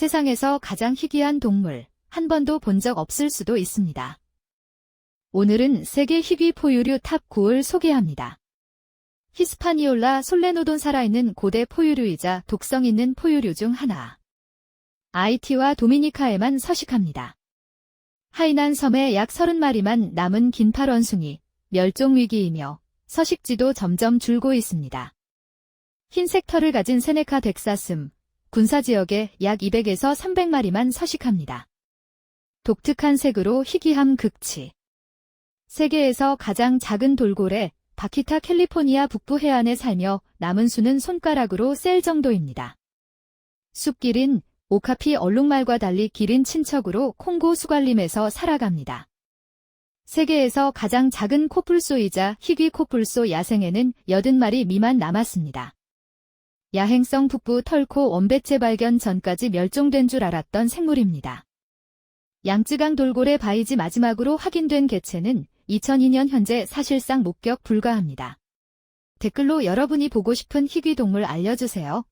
세상에서 가장 희귀한 동물, 한 번도 본 적 없을 수도 있습니다. 오늘은 세계 희귀 포유류 탑 9을 소개합니다. 히스파니올라 솔레노돈 살아있는 고대 포유류이자 독성 있는 포유류 중 하나. 아이티와 도미니카에만 서식합니다. 하이난 섬에 약 30마리만 남은 긴팔 원숭이, 멸종 위기이며 서식지도 점점 줄고 있습니다. 흰색 털을 가진 세네카 덱사슴, 군사지역에 약 200에서 300마리만 서식합니다. 독특한 색으로 희귀함 극치. 세계에서 가장 작은 돌고래 바키타 캘리포니아 북부 해안에 살며 남은 수는 손가락으로 셀 정도입니다. 숲기린 오카피 얼룩말과 달리 기린 친척으로 콩고 수갈림에서 살아갑니다. 세계에서 가장 작은 코뿔소이자 희귀 코뿔소 야생에는 80마리 미만 남았습니다. 야행성 북부 털코 원배체 발견 전까지 멸종된 줄 알았던 생물입니다. 양쯔강 돌고래 바이지 마지막으로 확인된 개체는 2002년 현재 사실상 목격 불가합니다. 댓글로 여러분이 보고 싶은 희귀 동물 알려주세요.